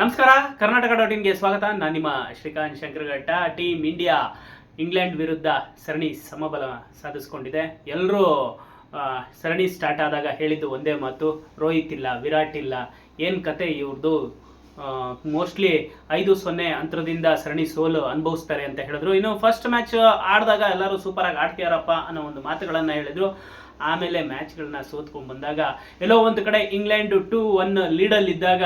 ನಮಸ್ಕಾರ, ಕರ್ನಾಟಕ ಡಾಟ್ ಇನ್ಗೆ ಸ್ವಾಗತ. ನಾನು ನಿಮ್ಮ Srikanth Shankarghatta. Team India, England ವಿರುದ್ಧ ಸರಣಿ ಸಮಬಲ ಸಾಧಿಸ್ಕೊಂಡಿದೆ. ಎಲ್ಲರೂ ಸರಣಿ ಸ್ಟಾರ್ಟ್ ಆದಾಗ ಹೇಳಿದ್ದು ಒಂದೇ ಮಾತು, ರೋಹಿತ್ ಇಲ್ಲ, ವಿರಾಟ್ ಇಲ್ಲ, ಏನು ಕತೆ ಇವ್ರದ್ದು ಮೋಸ್ಟ್ಲಿ ಐದು ಸೊನ್ನೆ ಅಂತರದಿಂದ ಸರಣಿ ಸೋಲು ಅನುಭವಿಸ್ತಾರೆ ಅಂತ ಹೇಳಿದ್ರು. ಇನ್ನು ಫಸ್ಟ್ ಮ್ಯಾಚ್ ಆಡಿದಾಗ ಎಲ್ಲರೂ ಸೂಪರಾಗಿ ಆಡ್ತೀಯಾರಪ್ಪ ಅನ್ನೋ ಒಂದು ಮಾತುಗಳನ್ನು ಹೇಳಿದ್ರು. ಆಮೇಲೆ ಮ್ಯಾಚ್ಗಳನ್ನ ಸೋತ್ಕೊಂಡ್ ಬಂದಾಗ ಎಲ್ಲೋ ಒಂದು ಕಡೆ ಇಂಗ್ಲೆಂಡ್ ಟು ಒನ್ ಲೀಡಲ್ಲಿ ಇದ್ದಾಗ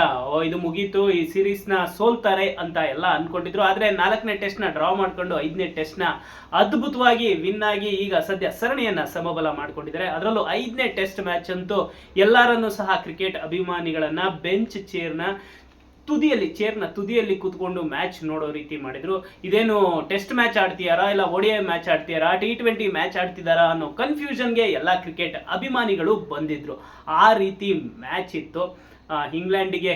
ಇದು ಮುಗೀತು, ಈ ಸೀರೀಸ್ನ ಸೋಲ್ತಾರೆ ಅಂತ ಎಲ್ಲ ಅನ್ಕೊಂಡಿದ್ರು. ಆದರೆ ನಾಲ್ಕನೇ ಟೆಸ್ಟ್ನ ಡ್ರಾ ಮಾಡ್ಕೊಂಡು ಐದನೇ ಟೆಸ್ಟ್ನ ಅದ್ಭುತವಾಗಿ ವಿನ್ ಆಗಿ ಈಗ ಸದ್ಯ ಸರಣಿಯನ್ನ ಸಮಬಲ ಮಾಡ್ಕೊಂಡಿದ್ದಾರೆ. ಅದರಲ್ಲೂ ಐದನೇ ಟೆಸ್ಟ್ ಮ್ಯಾಚ್ ಅಂತೂ ಎಲ್ಲರನ್ನೂ ಸಹ ಕ್ರಿಕೆಟ್ ಅಭಿಮಾನಿಗಳನ್ನ ಬೆಂಚ್ ಚೇರ್ನ ತುದಿಯಲ್ಲಿ ಚೇರ್ನ ತುದಿಯಲ್ಲಿ ಕೂತ್ಕೊಂಡು ಮ್ಯಾಚ್ ನೋಡೋ ರೀತಿ ಮಾಡಿದ್ರು. ಇದೇನು ಟೆಸ್ಟ್ ಮ್ಯಾಚ್ ಆಡ್ತೀಯಾರಾ ಇಲ್ಲ ಒಡಿಯ ಮ್ಯಾಚ್ ಆಡ್ತೀಯಾರಾ ಟಿ ಟ್ವೆಂಟಿ ಮ್ಯಾಚ್ ಆಡ್ತಿದ್ದಾರಾ ಅನ್ನೋ ಕನ್ಫ್ಯೂಷನ್ಗೆ ಎಲ್ಲ ಕ್ರಿಕೆಟ್ ಅಭಿಮಾನಿಗಳು ಬಂದಿದ್ರು. ಆ ರೀತಿ ಮ್ಯಾಚ್ ಇತ್ತು. ಇಂಗ್ಲೆಂಡಿಗೆ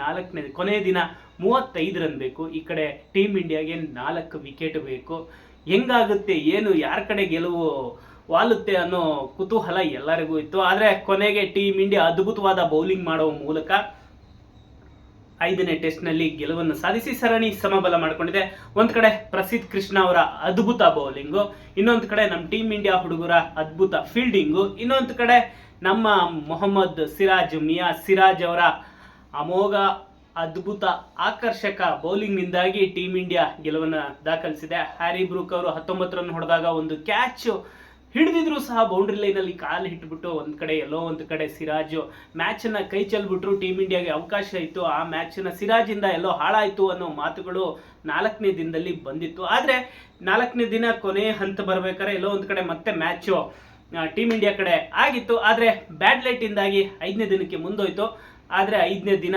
ನಾಲ್ಕನೇ, ಕೊನೆಯ ದಿನ ಮೂವತ್ತೈದು ರನ್ ಬೇಕು. ಈ ಕಡೆ ಟೀಮ್ ಇಂಡಿಯಾಗೆ ನಾಲ್ಕು ವಿಕೆಟ್ ಬೇಕು. ಹೆಂಗಾಗುತ್ತೆ, ಏನು, ಯಾರ ಕಡೆ ಗೆಲುವು ವಾಲುತ್ತೆ ಅನ್ನೋ ಕುತೂಹಲ ಎಲ್ಲರಿಗೂ ಇತ್ತು. ಆದರೆ ಕೊನೆಗೆ ಟೀಮ್ ಇಂಡಿಯಾ ಅದ್ಭುತವಾದ ಬೌಲಿಂಗ್ ಮಾಡುವ ಮೂಲಕ ಐದನೇ ಟೆಸ್ಟ್ನಲ್ಲಿ ಗೆಲುವನ್ನು ಸಾಧಿಸಿ ಸರಣಿ ಸಮಬಲ ಮಾಡಿಕೊಂಡಿದೆ. ಒಂದು ಕಡೆ ಪ್ರಸಿದ್ಧ ಕೃಷ್ಣ ಅವರ ಅದ್ಭುತ ಬೌಲಿಂಗು ಇನ್ನೊಂದು ಕಡೆ ನಮ್ಮ ಟೀಮ್ ಇಂಡಿಯಾ ಹುಡುಗರ ಅದ್ಭುತ ಫೀಲ್ಡಿಂಗು ಇನ್ನೊಂದು ಕಡೆ ನಮ್ಮ ಮೊಹಮ್ಮದ್ ಸಿರಾಜ್, ಮಿಯಾ ಸಿರಾಜ್ ಅವರ ಅಮೋಘ, ಅದ್ಭುತ, ಆಕರ್ಷಕ ಬೌಲಿಂಗ್ನಿಂದಾಗಿ ಟೀಮ್ ಇಂಡಿಯಾ ಗೆಲುವನ್ನು ದಾಖಲಿಸಿದೆ. ಹ್ಯಾರಿ ಬ್ರೂಕ್ ಅವರು ಹತ್ತೊಂಬತ್ತು ರನ್ ಹೊಡೆದಾಗ ಒಂದು ಕ್ಯಾಚ್ ಹಿಡಿದಿದ್ರು ಸಹ ಬೌಂಡ್ರಿ ಲೈನಲ್ಲಿ ಕಾಲು ಇಟ್ಬಿಟ್ಟು ಒಂದು ಕಡೆ ಎಲ್ಲೋ ಒಂದು ಕಡೆ ಸಿರಾಜು ಮ್ಯಾಚನ್ನು ಕೈ ಚೆಲ್ಬಿಟ್ರು ಟೀಮ್ ಇಂಡಿಯಾಗೆ ಅವಕಾಶ ಇತ್ತು. ಆ ಮ್ಯಾಚನ್ನು ಸಿರಾಜಿಂದ ಎಲ್ಲೋ ಹಾಳಾಯಿತು ಅನ್ನೋ ಮಾತುಗಳು ನಾಲ್ಕನೇ ದಿನದಲ್ಲಿ ಬಂದಿತ್ತು. ಆದರೆ ನಾಲ್ಕನೇ ದಿನ ಕೊನೆ ಹಂತ ಬರ್ಬೇಕಾದ್ರೆ ಎಲ್ಲೋ ಒಂದು ಕಡೆ ಮತ್ತೆ ಮ್ಯಾಚು ಟೀಮ್ ಇಂಡಿಯಾ ಕಡೆ ಆಗಿತ್ತು. ಆದರೆ ಬ್ಯಾಡ್ ಲೈಟಿಂದಾಗಿ ಐದನೇ ದಿನಕ್ಕೆ ಮುಂದೋಯ್ತು. ಆದರೆ ಐದನೇ ದಿನ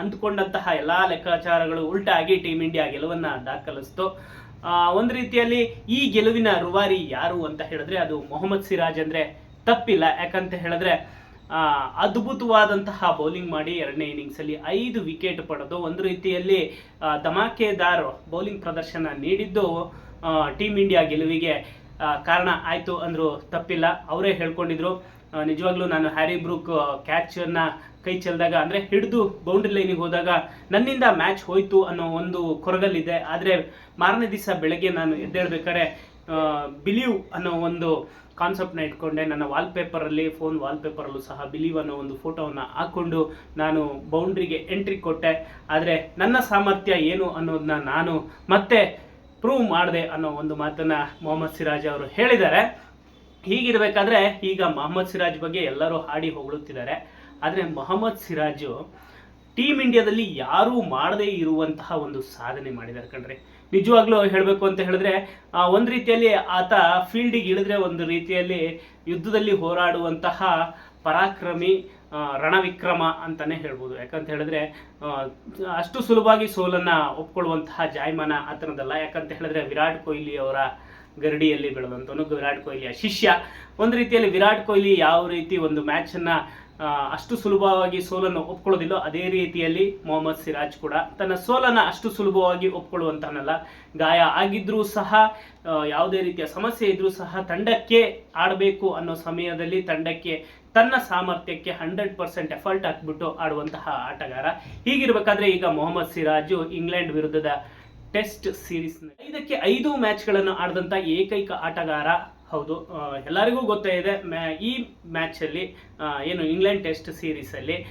ಅಂದ್ಕೊಂಡಂತಹ ಎಲ್ಲ ಲೆಕ್ಕಾಚಾರಗಳು ಉಲ್ಟಾಗಿ ಟೀಮ್ ಇಂಡಿಯಾ ಗೆಲುವನ್ನು ದಾಖಲಿಸ್ತು. ಒಂದು ರೀತಿಯಲ್ಲಿ ಈ ಗೆಲುವಿನ ರುವಾರಿ ಯಾರು ಅಂತ ಹೇಳಿದ್ರೆ ಅದು ಮೊಹಮ್ಮದ್ ಸಿರಾಜ್ ಅಂದ್ರೆ ತಪ್ಪಿಲ್ಲ. ಯಾಕಂತ ಹೇಳಿದ್ರೆ ಅದ್ಭುತವಾದಂತಹ ಬೌಲಿಂಗ್ ಮಾಡಿ ಎರಡನೇ ಇನ್ನಿಂಗ್ಸ್ ಅಲ್ಲಿ ಐದು ವಿಕೆಟ್ ಪಡೆದು ಒಂದು ರೀತಿಯಲ್ಲಿ ಧಮಾಕೆದಾರ್ ಬೌಲಿಂಗ್ ಪ್ರದರ್ಶನ ನೀಡಿದ್ದು ಟೀಮ್ ಇಂಡಿಯಾ ಗೆಲುವಿಗೆ ಕಾರಣ ಆಯಿತು ಅಂದ್ರು ತಪ್ಪಿಲ್ಲ. ಅವರೇ ಹೇಳ್ಕೊಂಡಿದ್ರು ನಿಜವಾಗ್ಲೂ ನಾನು ಹ್ಯಾರಿ ಬ್ರೂಕ್ ಕ್ಯಾಚನ್ನು ಕೈ ಚೆಲ್ದಾಗ, ಅಂದರೆ ಹಿಡಿದು ಬೌಂಡ್ರಿ ಲೈನಿಗೆ ಹೋದಾಗ ನನ್ನಿಂದ ಮ್ಯಾಚ್ ಹೋಯ್ತು ಅನ್ನೋ ಒಂದು ಕೊರಗಲ್ಲಿದೆ. ಆದರೆ ಮಾರನೇ ದಿವಸ ಬೆಳಗ್ಗೆ ನಾನು ಎದ್ದೇಳ್ಬೇಕಾದ್ರೆ ಬಿಲೀವ್ ಅನ್ನೋ ಒಂದು ಕಾನ್ಸೆಪ್ಟ್ನ ಇಟ್ಕೊಂಡೆ. ನನ್ನ ವಾಲ್ಪೇಪರಲ್ಲಿ ಫೋನ್ ವಾಲ್ಪೇಪರಲ್ಲೂ ಸಹ ಬಿಲೀವ್ ಅನ್ನೋ ಒಂದು ಫೋಟೋವನ್ನು ಹಾಕ್ಕೊಂಡು ನಾನು ಬೌಂಡ್ರಿಗೆ ಎಂಟ್ರಿ ಕೊಟ್ಟೆ. ಆದರೆ ನನ್ನ ಸಾಮರ್ಥ್ಯ ಏನು ಅನ್ನೋದನ್ನ ನಾನು ಮತ್ತೆ ಪ್ರೂವ್ ಮಾಡಿದೆ ಅನ್ನೋ ಒಂದು ಮಾತನ್ನ ಮೊಹಮ್ಮದ್ ಸಿರಾಜ್ ಅವರು ಹೇಳಿದ್ದಾರೆ. ಹೀಗಿರಬೇಕಾದ್ರೆ ಈಗ ಮೊಹಮ್ಮದ್ ಸಿರಾಜ್ ಬಗ್ಗೆ ಎಲ್ಲರೂ ಹಾಡಿ ಹೊಗಳುತ್ತಿದ್ದಾರೆ. ಆದರೆ ಮೊಹಮ್ಮದ್ ಸಿರಾಜು ಟೀಮ್ ಇಂಡಿಯಾದಲ್ಲಿ ಯಾರೂ ಮಾಡದೇ ಇರುವಂತಹ ಒಂದು ಸಾಧನೆ ಮಾಡಿದ್ದಾರೆ ಕಣ್ರಿ. ನಿಜವಾಗ್ಲೂ ಹೇಳಬೇಕು ಅಂತ ಹೇಳಿದ್ರೆ ಒಂದು ರೀತಿಯಲ್ಲಿ ಆತ ಫೀಲ್ಡಿಗೆ ಇಳಿದ್ರೆ ಒಂದು ರೀತಿಯಲ್ಲಿ ಯುದ್ಧದಲ್ಲಿ ಹೋರಾಡುವಂತಹ ಪರಾಕ್ರಮಿ ರಣವಿಕ್ರಮ ಅಂತಾನೆ ಹೇಳ್ಬೋದು. ಯಾಕಂತ ಹೇಳಿದ್ರೆ ಅಷ್ಟು ಸುಲಭವಾಗಿ ಸೋಲನ್ನ ಒಪ್ಕೊಳ್ಳುವಂತಹ ಜಾಯಮಾನ ಆತನದಲ್ಲ. ಯಾಕಂತ ಹೇಳಿದ್ರೆ ವಿರಾಟ್ ಕೊಹ್ಲಿ ಅವರ ಗರಡಿಯಲ್ಲಿ ಬೆಳೆದಂಥವನು ವಿರಾಟ್ ಕೊಹ್ಲಿಯ ಶಿಷ್ಯ. ಒಂದು ರೀತಿಯಲ್ಲಿ ವಿರಾಟ್ ಕೊಹ್ಲಿ ಯಾವ ರೀತಿ ಒಂದು ಮ್ಯಾಚನ್ನು ಅಷ್ಟು ಸುಲಭವಾಗಿ ಸೋಲನ್ನು ಒಪ್ಕೊಳ್ಳೋದಿಲ್ಲೋ ಅದೇ ರೀತಿಯಲ್ಲಿ ಮೊಹಮ್ಮದ್ ಸಿರಾಜ್ ಕೂಡ ತನ್ನ ಸೋಲನ್ನು ಅಷ್ಟು ಸುಲಭವಾಗಿ ಒಪ್ಕೊಳ್ಳುವಂತನಲ್ಲ ಗಾಯ ಆಗಿದ್ರೂ ಸಹ ಯಾವುದೇ ರೀತಿಯ ಸಮಸ್ಯೆ ಇದ್ರೂ ಸಹ ತಂಡಕ್ಕೆ ಆಡಬೇಕು ಅನ್ನೋ ಸಮಯದಲ್ಲಿ ತಂಡಕ್ಕೆ ತನ್ನ ಸಾಮರ್ಥ್ಯಕ್ಕೆ ಹಂಡ್ರೆಡ್ ಪರ್ಸೆಂಟ್ ಎಫರ್ಟ್ ಹಾಕ್ಬಿಟ್ಟು ಆಡುವಂತಹ ಆಟಗಾರ. ಹೀಗಿರಬೇಕಾದ್ರೆ ಈಗ ಮೊಹಮ್ಮದ್ ಸಿರಾಜು ಇಂಗ್ಲೆಂಡ್ ವಿರುದ್ಧದ ಟೆಸ್ಟ್ ಸೀರೀಸ್ ಐದಕ್ಕೆ ಐದು ಮ್ಯಾಚ್ಗಳನ್ನು ಆಡಿದಂಥ ಏಕೈಕ ಆಟಗಾರ, ಹೌದು ಎಲ್ಲರಿಗೂ ಗೊತ್ತೇ ಇದೆ, ಮ್ಯಾ- ಈ ಮ್ಯಾಚಲ್ಲಿ ಏನು ಇಂಗ್ಲೆಂಡ್ ಟೆಸ್ಟ್ ಸೀರೀಸಲ್ಲಿ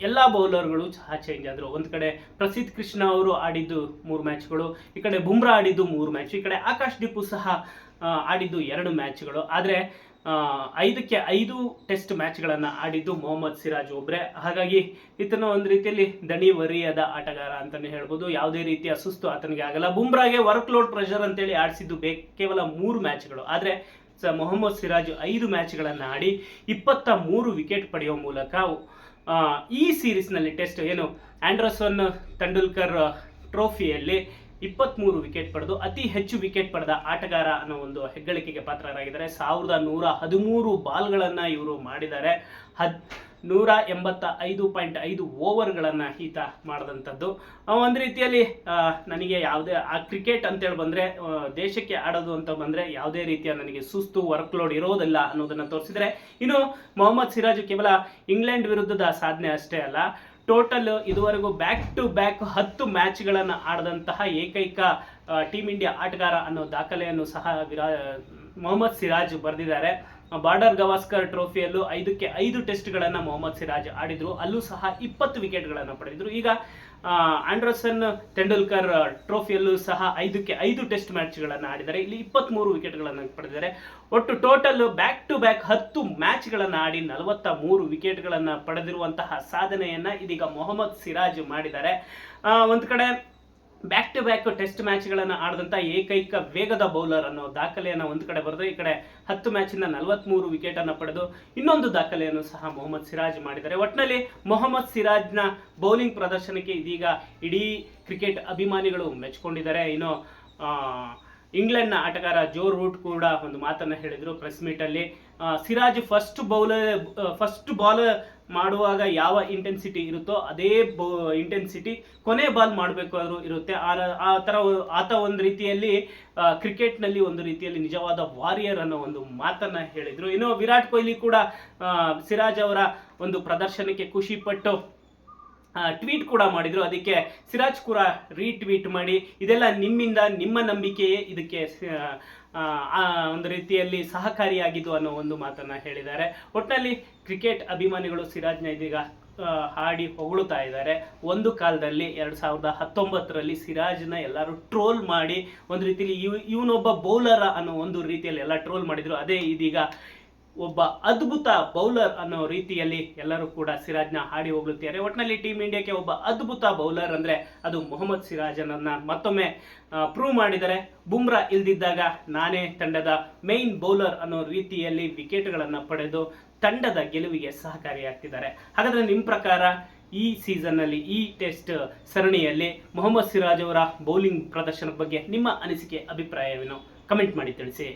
ಎಲ್ಲ ಬೌಲರ್ಗಳು ಸಹ ಚೇಂಜ್ ಆದರು. ಒಂದು ಕಡೆ ಪ್ರಸಿದ್ಧ ಕೃಷ್ಣ ಅವರು ಆಡಿದ್ದು ಮೂರು ಮ್ಯಾಚ್ಗಳು, ಈ ಕಡೆ ಬುಮ್ರಾ ಆಡಿದ್ದು ಮೂರು ಮ್ಯಾಚ್, ಈ ಕಡೆ ಆಕಾಶ್ ದೀಪು ಸಹ ಆಡಿದ್ದು ಎರಡು ಮ್ಯಾಚ್ಗಳು. ಆದರೆ ಐದಕ್ಕೆ ಐದು ಟೆಸ್ಟ್ ಮ್ಯಾಚ್ಗಳನ್ನು ಆಡಿದ್ದು ಮೊಹಮ್ಮದ್ ಸಿರಾಜ್ ಒಬ್ರೆ. ಹಾಗಾಗಿ ಈತನ ಒಂದು ರೀತಿಯಲ್ಲಿ ದಣಿ ವರಿಯದ ಆಟಗಾರ ಅಂತಲೇ ಹೇಳ್ಬೋದು. ಯಾವುದೇ ರೀತಿಯ ಸುಸ್ತು ಆತನಿಗೆ ಆಗಲ್ಲ. ಬುಮ್ರಾಗೆ ವರ್ಕ್ ಲೋಡ್ ಪ್ರೆಷರ್ ಅಂತೇಳಿ ಆಡಿಸಿದ್ದು ಬೇ, ಕೇವಲ ಮೂರು ಮ್ಯಾಚ್ಗಳು. ಆದರೆ ಮೊಹಮ್ಮದ್ ಸಿರಾಜ್ ಐದು ಮ್ಯಾಚ್ಗಳನ್ನು ಆಡಿ ಇಪ್ಪತ್ತ ಮೂರು ವಿಕೆಟ್ ಪಡೆಯುವ ಮೂಲಕ ಈ ಸೀರೀಸ್ನಲ್ಲಿ ಟೆಸ್ಟ್ ಏನು ಆಂಡ್ರಸನ್ ತೆಂಡೂಲ್ಕರ್ ಟ್ರೋಫಿಯಲ್ಲಿ ಇಪ್ಪತ್ತ್ಮೂರು ವಿಕೆಟ್ ಪಡೆದು, ಅತಿ ಹೆಚ್ಚು ವಿಕೆಟ್ ಪಡೆದ ಆಟಗಾರ ಅನ್ನೋ ಒಂದು ಹೆಗ್ಗಳಿಕೆಗೆ ಪಾತ್ರರಾಗಿದ್ದಾರೆ. ಸಾವಿರದ ನೂರ ಹದಿಮೂರು ಬಾಲ್ಗಳನ್ನು ಇವರು ಮಾಡಿದ್ದಾರೆ. ಹದ್, ನೂರ ಎಂಬತ್ತ ಐದು ಪಾಯಿಂಟ್ ಐದು ಓವರ್ಗಳನ್ನು ಈತ ಮಾಡಿದಂಥದ್ದು. ಒಂದು ರೀತಿಯಲ್ಲಿ ನನಗೆ ಯಾವುದೇ, ಆ ಕ್ರಿಕೆಟ್ ಅಂತೇಳಿ ಬಂದರೆ ದೇಶಕ್ಕೆ ಆಡೋದು ಅಂತ ಬಂದರೆ ಯಾವುದೇ ರೀತಿಯ ನನಗೆ ಸುಸ್ತು ವರ್ಕ್ ಲೋಡ್ ಇರೋದಿಲ್ಲ ಅನ್ನೋದನ್ನು ತೋರಿಸಿದರೆ, ಇನ್ನು ಮೊಹಮ್ಮದ್ ಸಿರಾಜು ಕೇವಲ ಇಂಗ್ಲೆಂಡ್ ವಿರುದ್ಧದ ಸಾಧನೆ ಅಷ್ಟೇ ಅಲ್ಲ. ಟೋಟಲ್ ಇದುವರೆಗೂ ಬ್ಯಾಕ್ ಟು ಬ್ಯಾಕ್ ಹತ್ತು ಮ್ಯಾಚ್ಗಳನ್ನು ಆಡಿದಂತಹ ಏಕೈಕ ಟೀಮ್ ಇಂಡಿಯಾ ಆಟಗಾರ ಅನ್ನೋ ದಾಖಲೆಯನ್ನು ಸಹ ವಿರಾ, ಮೊಹಮ್ಮದ್ ಸಿರಾಜ್ ಬರೆದಿದ್ದಾರೆ. ಬಾರ್ಡರ್ ಗವಾಸ್ಕರ್ ಟ್ರೋಫಿಯಲ್ಲೂ ಐದಕ್ಕೆ ಐದು ಟೆಸ್ಟ್ಗಳನ್ನು ಮೊಹಮ್ಮದ್ ಸಿರಾಜ್ ಆಡಿದ್ರು. ಅಲ್ಲೂ ಸಹ ಇಪ್ಪತ್ತು ವಿಕೆಟ್ಗಳನ್ನು ಪಡೆದಿದ್ರು. ಈಗ ಆಂಡರ್ಸನ್, ತೆಂಡೂಲ್ಕರ್ ಟ್ರೋಫಿಯಲ್ಲೂ ಸಹ ಐದಕ್ಕೆ ಐದು ಟೆಸ್ಟ್ ಮ್ಯಾಚ್ಗಳನ್ನು ಆಡಿದ್ದಾರೆ. ಇಲ್ಲಿ ಇಪ್ಪತ್ತ್ಮೂರು ವಿಕೆಟ್ಗಳನ್ನು ಪಡೆದಿದ್ದಾರೆ. ಒಟ್ಟು ಟೋಟಲ್ ಬ್ಯಾಕ್ ಟು ಬ್ಯಾಕ್ ಹತ್ತು ಮ್ಯಾಚ್ಗಳನ್ನು ಆಡಿ ನಲವತ್ತ ಮೂರು ವಿಕೆಟ್ಗಳನ್ನು ಪಡೆದಿರುವಂತಹ ಸಾಧನೆಯನ್ನು ಇದೀಗ ಮೊಹಮ್ಮದ್ ಸಿರಾಜ್ ಮಾಡಿದ್ದಾರೆ. ಒಂದು ಕಡೆ ಬ್ಯಾಕ್ ಟು ಬ್ಯಾಕ್ ಟೆಸ್ಟ್ ಮ್ಯಾಚ್ಗಳನ್ನು ಆಡಿದಂಥ ಏಕೈಕ ವೇಗದ ಬೌಲರ್ ಅನ್ನೋ ದಾಖಲೆಯನ್ನು ಒಂದು ಕಡೆ ಬರೆದು, ಈ ಕಡೆ ಹತ್ತು ಮ್ಯಾಚಿಂದ ನಲವತ್ತ್ಮೂರು ವಿಕೆಟನ್ನು ಪಡೆದು ಇನ್ನೊಂದು ದಾಖಲೆಯನ್ನು ಸಹ ಮೊಹಮ್ಮದ್ ಸಿರಾಜ್ ಮಾಡಿದ್ದಾರೆ. ಒಟ್ಟಿನಲ್ಲಿ ಮೊಹಮ್ಮದ್ ಸಿರಾಜ್ನ ಬೌಲಿಂಗ್ ಪ್ರದರ್ಶನಕ್ಕೆ ಇದೀಗ ಇಡೀ ಕ್ರಿಕೆಟ್ ಅಭಿಮಾನಿಗಳು ಮೆಚ್ಕೊಂಡಿದ್ದಾರೆ. ಇನ್ನು ಇಂಗ್ಲೆಂಡ್ನ ಆಟಗಾರ ಜೋ ರೂಟ್ ಕೂಡ ಒಂದು ಮಾತನ್ನು ಹೇಳಿದರು press ಮೀಟಲ್ಲಿ. Siraj fast bowler first ball ಮಾಡುವಾಗ ಯಾವ ಇಂಟೆನ್ಸಿಟಿ ಇರುತ್ತೋ ಅದೇ ಬೌ ಇಂಟೆನ್ಸಿಟಿ ಕೊನೆ ಬಾಲ್ ಮಾಡಬೇಕು ಆದ್ರೂ ಇರುತ್ತೆ. ಆ ಥರ ಆತ ಒಂದು ರೀತಿಯಲ್ಲಿ ಕ್ರಿಕೆಟ್ನಲ್ಲಿ ಒಂದು ರೀತಿಯಲ್ಲಿ ನಿಜವಾದ ವಾರಿಯರ್ ಅನ್ನೋ ಒಂದು ಮಾತನ್ನು ಹೇಳಿದರು. ಇನ್ನು ವಿರಾಟ್ ಕೊಹ್ಲಿ ಕೂಡ ಸಿರಾಜ್ ಅವರ ಒಂದು ಪ್ರದರ್ಶನಕ್ಕೆ ಖುಷಿ ಪಟ್ಟು ಟ್ವೀಟ್ ಕೂಡ ಮಾಡಿದ್ರು. ಅದಕ್ಕೆ ಸಿರಾಜ್ ಕೂಡ ರೀಟ್ವೀಟ್ ಮಾಡಿ, ಇದೆಲ್ಲ ನಿಮ್ಮಿಂದ ನಿಮ್ಮ ನಂಬಿಕೆಯೇ? ಇದಕ್ಕೆ ಒಂದು ರೀತಿಯಲ್ಲಿ ಸಹಕಾರಿಯಾಗಿದ್ದು ಅನ್ನೋ ಒಂದು ಮಾತನ್ನ ಹೇಳಿದ್ದಾರೆ. ಒಟ್ಟಿನಲ್ಲಿ ಕ್ರಿಕೆಟ್ ಅಭಿಮಾನಿಗಳು ಸಿರಾಜ್ನ ಇದೀಗ ಹಾಡಿ ಹೊಗಳುತ್ತಾ ಇದ್ದಾರೆ. ಒಂದು ಕಾಲದಲ್ಲಿ ಎರಡು ಸಾವಿರದ ಹತ್ತೊಂಬತ್ತರಲ್ಲಿ ಸಿರಾಜ್ನ ಎಲ್ಲರೂ ಟ್ರೋಲ್ ಮಾಡಿ, ಒಂದು ರೀತಿಯಲ್ಲಿ ಇವ್, ಇವನೊಬ್ಬ ಬೌಲರ್ ಅನ್ನೋ ಒಂದು ರೀತಿಯಲ್ಲಿ ಎಲ್ಲ ಟ್ರೋಲ್ ಮಾಡಿದ್ರು. ಅದೇ ಇದೀಗ ಒಬ್ಬ ಅದ್ಭುತ ಬೌಲರ್ ಅನ್ನೋ ರೀತಿಯಲ್ಲಿ ಎಲ್ಲರೂ ಕೂಡ ಸಿರಾಜ್ನ ಹಾಡಿ ಹೋಗ್ಲುತ್ತಾರೆ. ಒಟ್ಟಿನಲ್ಲಿ ಟೀಮ್ ಇಂಡಿಯಾಕ್ಕೆ ಒಬ್ಬ ಅದ್ಭುತ ಬೌಲರ್ ಅಂದ್ರೆ ಅದು ಮೊಹಮ್ಮದ್ ಸಿರಾಜನನ್ನ ಮತ್ತೊಮ್ಮೆ ಪ್ರೂವ್ ಮಾಡಿದರೆ ಬುಮ್ರಾ ಇಲ್ದಿದ್ದಾಗ ನಾನೇ ತಂಡದ ಮೈನ್ ಬೌಲರ್ ಅನ್ನೋ ರೀತಿಯಲ್ಲಿ ವಿಕೆಟ್ಗಳನ್ನು ಪಡೆದು ತಂಡದ ಗೆಲುವಿಗೆ ಸಹಕಾರಿಯಾಗ್ತಿದ್ದಾರೆ. ಹಾಗಾದ್ರೆ ನಿಮ್ಮ ಪ್ರಕಾರ ಈ ಸೀಸನ್ನಲ್ಲಿ ಈ ಟೆಸ್ಟ್ ಸರಣಿಯಲ್ಲಿ ಮೊಹಮ್ಮದ್ ಸಿರಾಜ್ ಅವರ ಬೌಲಿಂಗ್ ಪ್ರದರ್ಶನದ ಬಗ್ಗೆ ನಿಮ್ಮ ಅನಿಸಿಕೆ, ಅಭಿಪ್ರಾಯವೇನು? ಕಮೆಂಟ್ ಮಾಡಿ ತಿಳಿಸಿ.